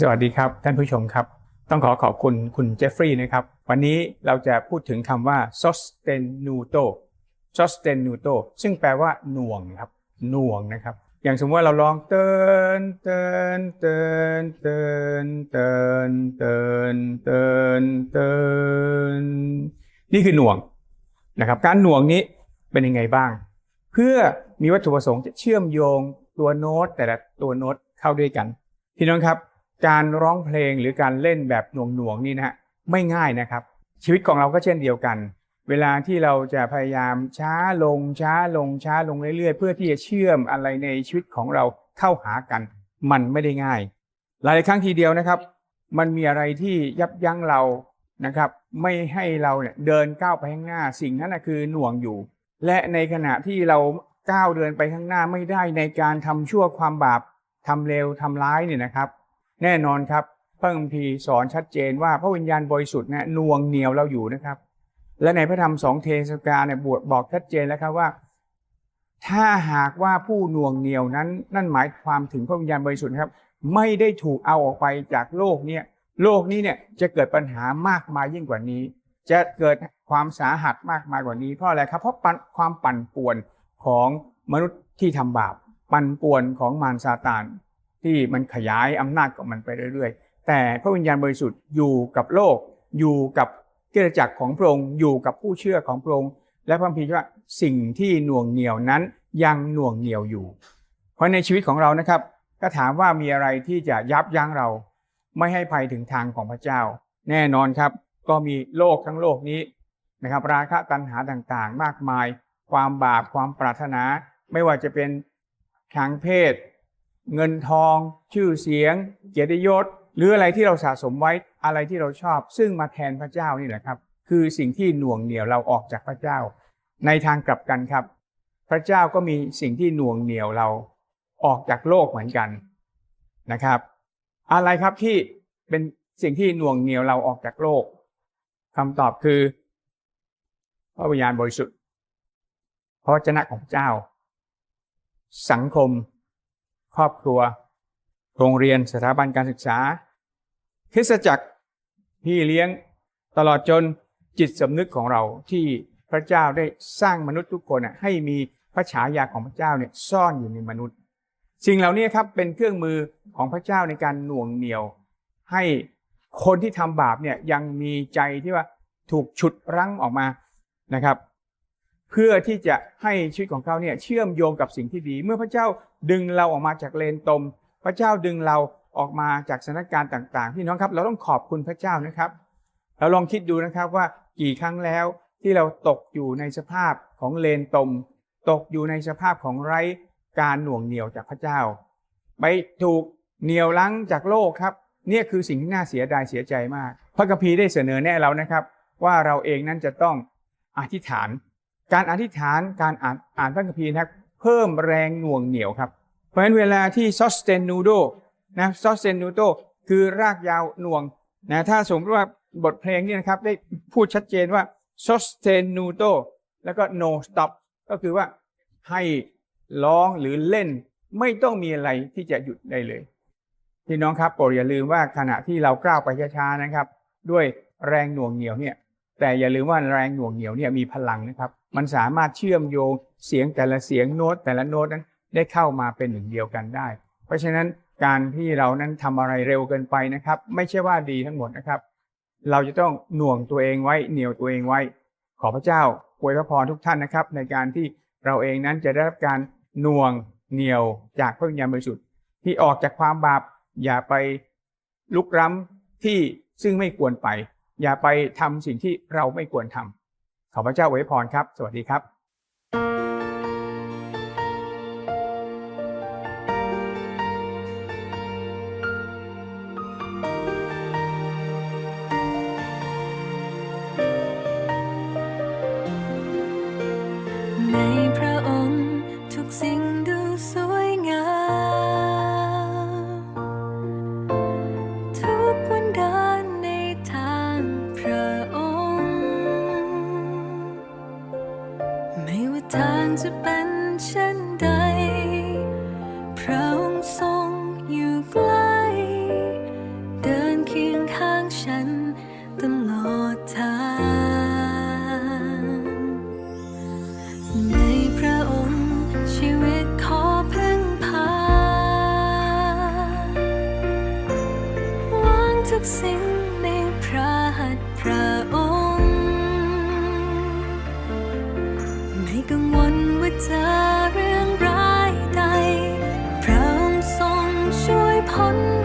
สวัสดีครับ ท่านผู้ชมครับ ต้องขอขอบคุณคุณเจฟฟรีย์นะครับ วันนี้เราจะพูดถึงคำว่า sostenuto sostenuto ซึ่งแปลว่าหน่วงครับหน่วงนะครับ อย่างสมมติว่าเราลองเตินเตินเตินเตินเตินเตินเตินเตินนี่คือหน่วงนะครับ การหน่วงนี้เป็นยังไงบ้าง เพื่อมีวัตถุประสงค์จะเชื่อมโยงตัวโน้ตแต่ละตัวโน้ตเข้าด้วยกันพี่น้องครับ การร้องเพลงหรือการเล่นแบบหน่วงๆนี่นะฮะไม่ง่ายนะครับ ชีวิตของเราก็เช่นเดียวกัน เวลาที่เราจะพยายามช้าลงช้าลงช้าลงเรื่อยๆ เพื่อที่จะเชื่อมอะไรในชีวิตของเราเข้าหากัน มันไม่ได้ง่าย หลายครั้งทีเดียวนะครับ มันมีอะไรที่ยับยั้งเรานะครับ ไม่ให้เราเนี่ยเดินก้าวไปข้างหน้าสิ่งนั้นนะคือหน่วงอยู่ และในขณะที่เราก้าวเดินไปข้างหน้าไม่ได้ในการทำชั่วความบาปทำเลวทำร้ายเนี่ยนะครับ แน่นอนครับพระคัมภีร์สอนชัดเจนว่าพระวิญญาณบริสุทธิ์นะนวงเหนียวเราอยู่นะครับ และในพระธรรมสองเทสกาเนี่ยบวชบอกชัดเจนแล้วครับว่า ถ้าหากว่าผู้นวงเหนียวนั้น นั่นหมายความถึงพระวิญญาณบริสุทธิ์ครับ ไม่ได้ถูกเอาออกไปจากโลกเนี่ยโลกนี้เนี่ยจะเกิดปัญหามากมายยิ่งกว่านี้ จะเกิดความสาหัสมากมายกว่านี้เพราะอะไรครับ เพราะปันความปั่นป่วนของมนุษย์ที่ทำบาป ปั่นป่วนของมารซาตาน ที่มันขยายอำนาจของมันไปเรื่อยๆ แต่พระวิญญาณบริสุทธิ์อยู่กับโลก อยู่กับกิจจักรของพระองค์อยู่กับผู้เชื่อของพระองค์และพระคัมภีว่าสิ่งที่หน่วงเหนียวนั้นยังหน่วงเหนียวอยู่ เพราะในชีวิตของเรานะครับก็ถามว่ามีอะไรที่จะยับยั้งเรา ไม่ให้ภัยถึงทางของพระเจ้า แน่นอนครับ ก็มีโลกทั้งโลกนี้นะครับ ราคะตัณหาต่างๆ มากมาย ความบาปความปรารถนา ไม่ว่าจะเป็นทางเพศ เงินทอง ชื่อเสียง เกียรติยศ หรืออะไรที่เราสะสมไว้อะไรที่เราชอบ ซึ่งมาแทนพระเจ้านี่แหละครับ คือสิ่งที่หน่วงเหนี่ยวเราออกจากพระเจ้า ในทางกลับกันครับ พระเจ้าก็มีสิ่งที่หน่วงเหนี่ยวเราออกจากโลกเหมือนกันนะครับ อะไรครับที่เป็นสิ่งที่หน่วงเหนี่ยวเราออกจากโลกคำตอบคือพระวิญญาณบริสุทธิ์พระวจนะของเจ้า สังคม ครอบครัว โรงเรียนสถาบันการศึกษาคริสตจักรพี่เลี้ยงตลอดจนจิตสำนึกของเราที่พระเจ้าได้สร้างมนุษย์ทุกคนน่ะให้มีพระฉายาของพระเจ้าเนี่ยซ่อนอยู่ในมนุษย์ สิ่งเหล่านี้ครับเป็นเครื่องมือของพระเจ้าในการหน่วงเหนี่ยว ให้คนที่ทำบาปเนี่ยยังมีใจที่ว่าถูกฉุดรั้งออกมานะครับ พื่อที่จะให้ชีวิตของเขาเนี่ยเชื่อมโยงกับสิ่งที่ดี เมื่อพระเจ้าดึงเราออกมาจากเลนตม พระเจ้าดึงเราออกมาจากสถานการณ์ต่าง ๆ พี่น้องครับ เราต้องขอบคุณพระเจ้านะครับ เราลองคิดดูนะครับว่ากี่ครั้งแล้วที่เราตกอยู่ในสภาพของเลนตม ตกอยู่ในสภาพของไร้การหน่วงเหนี่ยวจากพระเจ้า ไปถูกเหนี่ยวลังจากโลกครับ เนี่ยคือสิ่งที่น่าเสียดายเสียใจมาก พระคัมภีร์ได้เสนอแนะเรานะครับ ว่าเราเองนั้นจะต้องอธิษฐาน การอธิษฐานการอ่านอ่านพระคัมภีร์นะครับเพิ่มแรงหน่วงเหนียวครับ เพราะฉะนั้นเวลาที่ sostenuto นะ sostenuto คือรากยาวหน่วงนะถ้าสมมติว่าบทเพลงนี้นะครับได้พูดชัดเจนว่า sostenuto แล้วก็ no stop ก็คือว่าให้ร้องหรือเล่น ไม่ต้องมีอะไรที่จะหยุดได้เลยพี่น้องครับโปรดอย่าลืมว่าขณะที่เราก้าวไปช้าๆนะครับ ด้วยแรงหน่วงเหนียวเนี่ย แต่อย่าลืมว่าแรงหน่วงเหนียวเนี่ยมีพลังนะครับ มันสามารถเชื่อมโยงเสียงแต่ละเสียงโน้ตแต่ละโน้ตนั้นได้เข้ามาเป็นหนึ่งเดียวกันได้ เพราะฉะนั้นการที่เรานั้นทำอะไรเร็วเกินไปนะครับ ไม่ใช่ว่าดีทั้งหมดนะครับ เราจะต้องหน่วงตัวเองไว้เหนียวตัวเองไว้ ขอพระเจ้าอวยพระพรทุกท่านนะครับ ในการที่เราเองนั้นจะได้รับการหน่วงเหนียวจากพระวิญญาณบริสุทธิ์ที่ออกจากความบาป อย่าไปลุกล้ำที่ซึ่งไม่ควรไป อย่าไปทำสิ่งที่เราไม่ควรทำ ขอพระเจ้าอวยพรครับ สวัสดีครับ hold